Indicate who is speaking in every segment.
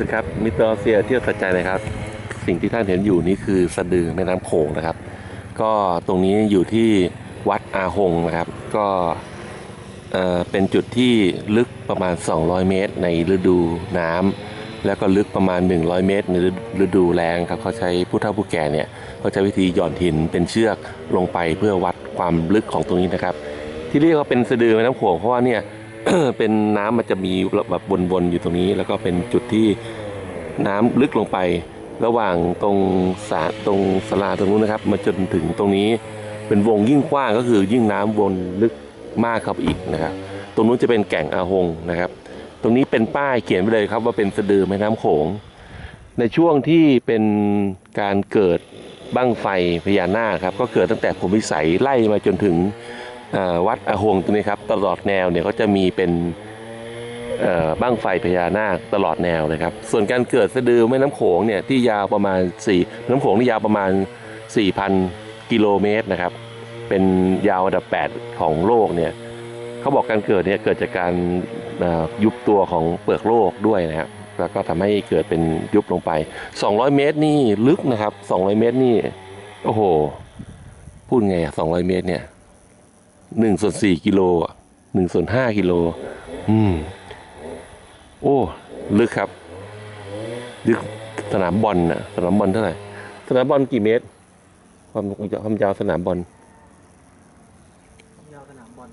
Speaker 1: สดีครับมิเตอร์เซียเที่ยวสัจใจนะครับ สิ่งที่ท่านเห็นอยู่นี่คือสะดือแม่น้ำโขงนะครับ ก็ตรงนี้อยู่ที่วัดอาหงนะครับ ก็เอ่อเป็นจุดที่ลึกประมาณ 200 เมตร ในฤดูน้ำแล้วก็ลึกประมาณ 100 เมตร ในฤดูแล้งครับเขาใช้ผู้เฒ่าผู้แก่เนี่ยเขาใช้วิธีหย่อนหินเป็นเชือกลงไปเพื่อวัดความลึกของตรงนี้นะครับ ที่เรียกว่าเป็นสะดือแม่น้ำโขงเพราะว่าเนี่ย เป็นน้ำมันจะมีแบบวนๆอยู่ตรงนี้ แล้วก็เป็นจุดที่น้ำลึกลงไป ระหว่างตรงสาตรงสลาตรงนู้นนะครับ มาจนถึงตรงนี้เป็นวงยิ่งกว้างก็คือยิ่งน้ำวนลึกมากเข้าไปอีกนะครับ ตรงนู้นจะเป็นแก่งอาหงนะครับ ตรงนี้เป็นป้ายเขียนไว้เลยครับว่าเป็นสะดือแม่น้ำโขง ในช่วงที่เป็นการเกิดบั้งไฟพญานาคครับก็เกิดตั้งแต่ผมวิสัยไล่มาจนถึง วัดอหงตรงนี้ครับตลอดแนวเนี่ยก็จะมีเป็นบ้างไฟพญานาคตลอดแนวเลยครับ ส่วนการเกิดสะดือแม่น้ำโขงเนี่ยที่ยาวประมาณ4น้ำโขงนี่ยาวประมาณ 4,000 กิโลเมตรนะครับ เป็นยาวอันดับ 8 ของโลกเนี่ยเขาบอกการเกิดเนี่ยเกิดจากการยุบตัวของเปลือกโลกด้วยนะครับแล้วก็ทำให้เกิดเป็นยุบลงไป 200 เมตรนี่ลึกนะครับ 200 เมตรนี่โอ้โห พูดไงอะ200 เมตรเนี่ย หนึ่งส่วนสี่กิโลอะหนึ่งส่วนห้ากิโล อืม โอ้ ลึกครับ ลึกสนามบอลน่ะ สนามบอลเท่าไหร่ สนามบอลกี่เมตร ความความยาวสนามบอล
Speaker 2: ยาวสนามบอล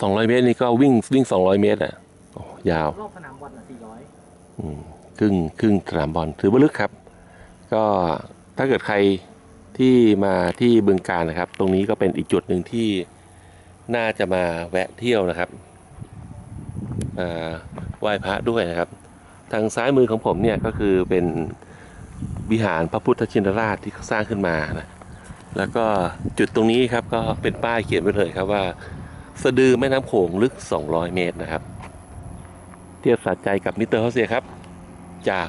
Speaker 1: สองร้อยเมตรนี่ก็วิ่งวิ่งสองร้อยเมตรอะโอ้ยาว
Speaker 2: รอบสนามบอลอะสี่ร้อย
Speaker 1: อืมครึ่งครึ่งสนามบอลถือว่าลึกครับ ก็ถ้าเกิดใครที่มาที่บึงการนะครับ ตรงนี้ก็เป็นอีกจุดหนึ่งที่ น่าจะมาแวะเที่ยวนะครับอ่าไหว้พระด้วยนะครับ ทางซ้ายมือของผมเนี่ยก็คือเป็นวิหารพระพุทธชินราชที่เขาสร้างขึ้นมานะแล้วก็จุดตรงนี้ครับก็เป็นป้ายเขียนไว้เลยครับว่า สะดือแม่น้ำโขงลึก 200 เมตรนะครับ เที่ยวสัจใจกับมิเตอร์เฮาเซียครับ จาก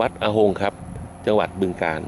Speaker 1: วัดอาหงครับ จังหวัดบึงกาฬ